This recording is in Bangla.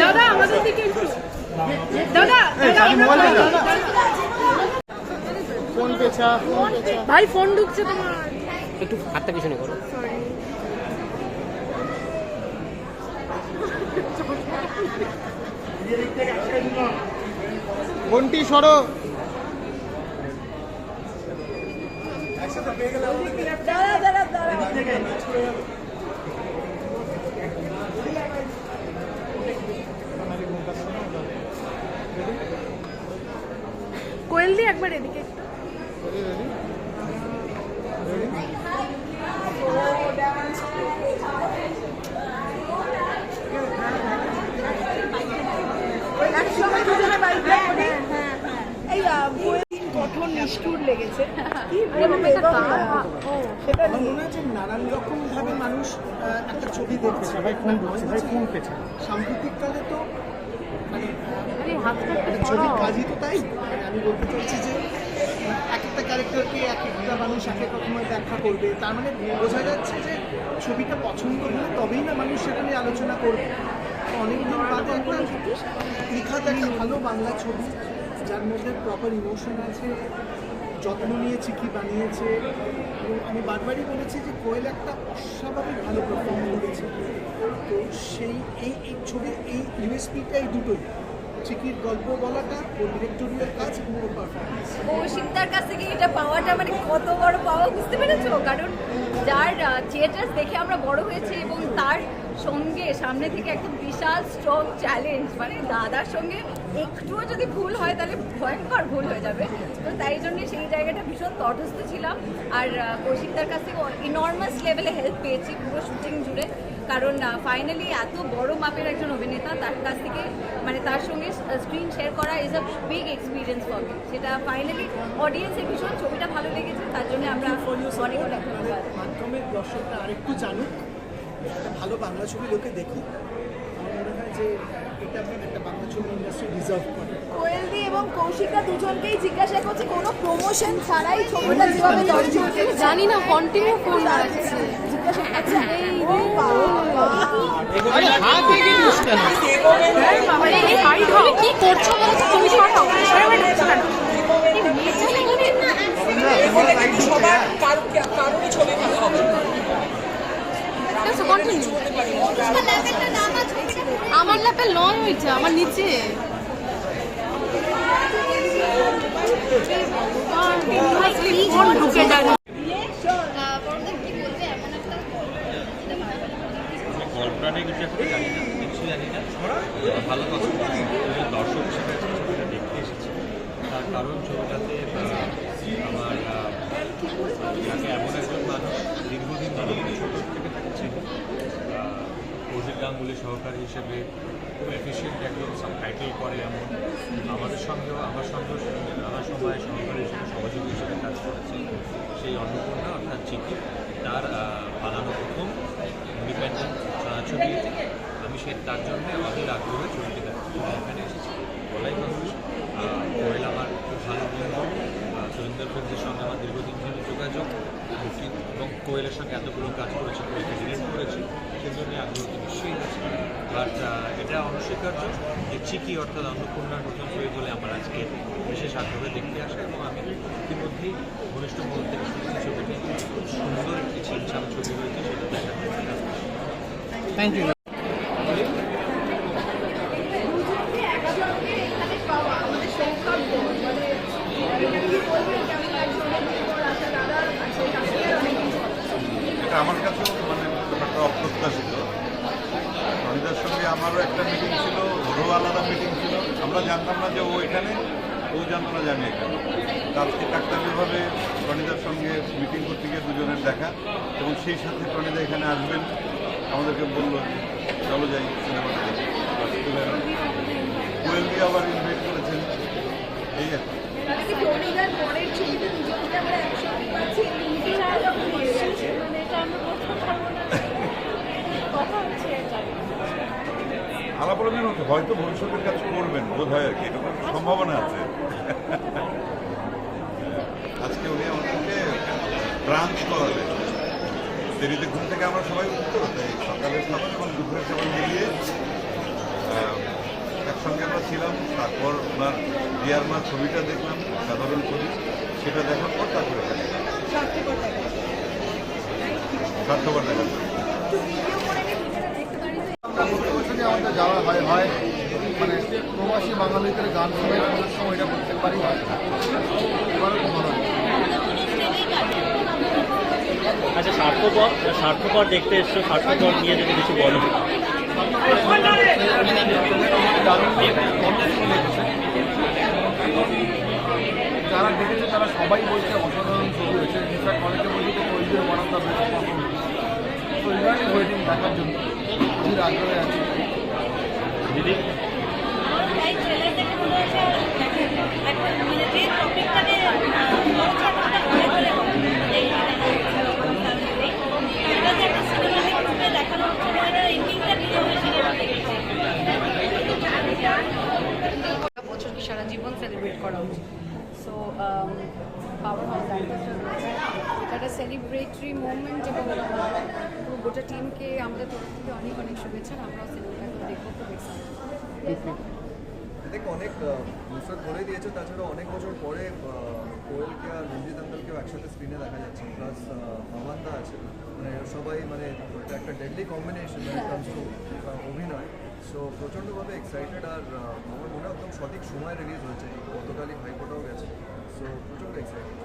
দাদা আমাদের দিকে দাদা ফোন পেছা ভাই ফোন ঢুকছে তোমার। একটু হাতটা পিছনে করো। ঘন্টি সরো। কোয়েল দি একবার এদিকে। দুজনে বাইক করি এই আহ, কোয়েল কঠোর নিষ্ঠুর লেগেছে। কি সেটা মনে নানান রকম ভাবে মানুষ একটা ছবি দেখছে। সাম্প্রতিককালে তো মানে একটা ছবির কাজই তো তাই। মানে আমি বলতে চাইছি যে এক একটা ক্যারেক্টারকে এক একটা মানুষ এক এক রকমের ব্যাখ্যা করবে। তার মানে বোঝা যাচ্ছে যে ছবিটা পছন্দ হলে তবেই না মানুষ সেটা নিয়ে আলোচনা করবে। অনেকদিন বাদে একটা নিখাত একটা ভালো বাংলা ছবি যার মধ্যে প্রপার ইমোশন আছে যত্ন নিয়েছে, কি বানিয়েছে? এবং আমি বারবারই বলেছি যে কোয়েল একটা অস্বাভাবিক ভালো পারফর্ম করেছে। তো সেই এই এই ছবির এই ইউএসপিটা এই দুটোই। চিকির গল্প বলাটা ওর ডিরেক্টোরিয়াল কাজ এবং ওর পারফরমেন্স কৌশিকদার কাছ থেকে এটা পাওয়াটা মানে কত বড় পাওয়া, বুঝতে পেরেছ? কারণ যার থিয়েটার দেখে আমরা বড় হয়েছি এবং তার সঙ্গে সামনে থেকে একদম বিশাল স্ট্রং চ্যালেঞ্জ মানে দাদার সঙ্গে একটুও যদি ভুল হয় তাহলে ভয়ঙ্কর ভুল হয়ে যাবে। তো তাই জন্য সেই জায়গাটা ভীষণ তটস্থ ছিলাম। আর কৌশিকদার কাছ থেকে ইনর্মাস লেভেলে হেল্প পেয়েছি পুরো শুটিং জুড়ে। কারণ ফাইনালি এত বড় মাপের একজন অভিনেতা তার কাছ থেকে মানে তার সঙ্গে স্ক্রিন শেয়ার করা is a big experience for me সেটা ফাইনালি অডিয়েন্সের ভীষণ ছবিটা ভালো লেগেছে তার জন্য আমরা অনেক অনেক ধন্যবাদ। মাধ্যমের দর্শকরা আরেকটু জানুক ভালো বাংলা ছবি লোকে দেখুক। আমার মনে হয় যে এটা একটা বাংলা ছবি ইন্ডাস্ট্রি ডিজার্ভ করে কোয়েল এবং কৌশিকা দুজনকেই জিজ্ঞাসা করছে কোনো প্রমোশন ছাড়াই ছবিটা যেভাবে দর্শককে জানি না কন্টিনিউ ফোন আসছে জিজ্ঞাসা করছে ও বাবা আরে হাত এগিয়ে দিস কি করছ বলো তুমি সরাও সরে ঢুকছো কেন Just continue. আমার ল্যাপে লং হয়েছে আমার নিচে ফোন ঢুকে যায় গল্পটা নিয়ে কিছু এখন জানি না কিছু জানি না। ভালো কথা দর্শক হিসেবে দেখতে এসেছি। তার কারণ ছবিটাতে আমার যাকে এমন একজন মানুষ দীর্ঘদিন ধরে ছোট থেকে গাঙ্গুলি সহকারী হিসেবে খুব এফিসিয়েন্ট একজন টাইটেল করে এমন। আমাদের সঙ্গেও আমার সঙ্গেও সময় সহকারী হিসেবে সহযোগী হিসেবে কাজ করেছে সেই অন্নপূর্ণা, অর্থাৎ চিকি তার বানানো প্রথম ইন্ডিপেন্ডেন্ট ছবি। আমি সে, তার জন্য অধীর আগ্রহে ছবিটি এখানে এসেছি। বলাই কোয়েল আমার খুব ভালো বন্ধু। সুরিন্দর ফিল্মসের সঙ্গে আমার দীর্ঘদিন ধরে যোগাযোগ এবং কোয়েলের সঙ্গে এতগুলো কাজ করেছি, কোয়েলকে ডিরেক্ট করেছি সেজন্য আগ্রহ নিশ্চয়ই আছে। বাট এটা অনস্বীকার্য যে চিকি অর্থাৎ অন্নপূর্ণার নতুন ছবি বলে আমার আজকে বিশেষ আগ্রহে দেখতে আসে এবং আমি ইতিমধ্যেই ঘনিষ্ঠ মুহূর্তে ছবিটি। খুব সুন্দর একটি ছিমছাম ছবি হয়েছে সেটা জন্য থ্যাংক ইউ এটা আমার কাছেও মানে ব্যাপারটা অপ্রত্যাশিত। রনিদার সঙ্গে আমারও একটা মিটিং ছিল ওরও আলাদা মিটিং ছিল। আমরা জানতাম না যে ও এখানে, ও জানতো না আমি এখানে। আজকে কাকতালীয়ভাবে রনিদার সঙ্গে মিটিং করতে গিয়ে দুজনের দেখা এবং সেই সাথে রনিদা এখানে আসবেন। আমাদেরকে বলল চলো যাই সিনেমাটা দেখি। আবার ইনভাইট করেছেন। এই আর মানে সর্বনাশ কথা হচ্ছে আলাপ আলোচনা হচ্ছে হয়তো ভবিষ্যতের কাজ করবেন বোধ হয় আর কি এরকম সম্ভাবনা আছে। আজকে উনি আমাদেরকে ব্রাঞ্চ করালেন। দেরিতে ঘুম থেকে আমরা সবাই উঠতো তাই সকালের খাবার এবং দুপুরের খাবার মিলিয়ে একসঙ্গে আমরা ছিলাম তারপর ওনার ডিয়ার মার ছবিটা দেখলাম সাধারণ ছবি সেটা দেখার পর তারপরে স্বার্থপর দেখা। স্বার্থপর দেখা। যাওয়া হয় হয় মানে প্রবাসী বাঙালিদের গান শুনে শোনার সময় এটা প্রত্যেকবারই হয় ভালো লাগে। আচ্ছা স্বার্থপর স্বার্থপর দেখতে এসছো স্বার্থপর নিয়ে যদি কিছু বলো। যারা দেখেছে তারা সবাই বলছে অসাধারণ ছবি হয়েছে। ইনফ্যাক্ট অনেকে বলছে যে কৈদের one of the best performance তো ওয়েটিং দেখার জন্য। খুবই আগ্রহে আছি দিদি এই ট্রেলার দেখে মনে হচ্ছে এখন মানে যে টপিকটাকে ধরে ধরে এটা যে একটা সিনেমাটিক রূপে দেখানো হচ্ছে এটা এন্ডিংটা কীভাবে সিনেমা দেখেছে বছর কি সারা জীবন সেলিব্রেট করা উচিত। সো পাওয়ার হাউস একটা সেলিব্রেটরি মুভমেন্ট এবং আহ, পুরো গোটা টিমকে আমাদের তরফ থেকে অনেক অনেক শুভেচ্ছা আমরাও সিনেমাটা দেখব খুব এক্সাইটেড দেখ অনেক নুসরত বলে দিয়েছে তাছাড়া অনেক বছর পরে কোয়েলকে আর রঞ্জিত আঙ্কালকেও একসাথে স্ক্রিনে দেখা যাচ্ছে। প্লাস মামান্দা আছে। মানে সবাই মানে একটা ডেডলি কম্বিনেশন অভিনয়। সো প্রচণ্ডভাবে এক্সাইটেড আর আমার মনে একদম সঠিক সময় রিলিজ হয়েছে। গতকালই ভাইফোটাও গেছে। সো প্রচণ্ড এক্সাইটেড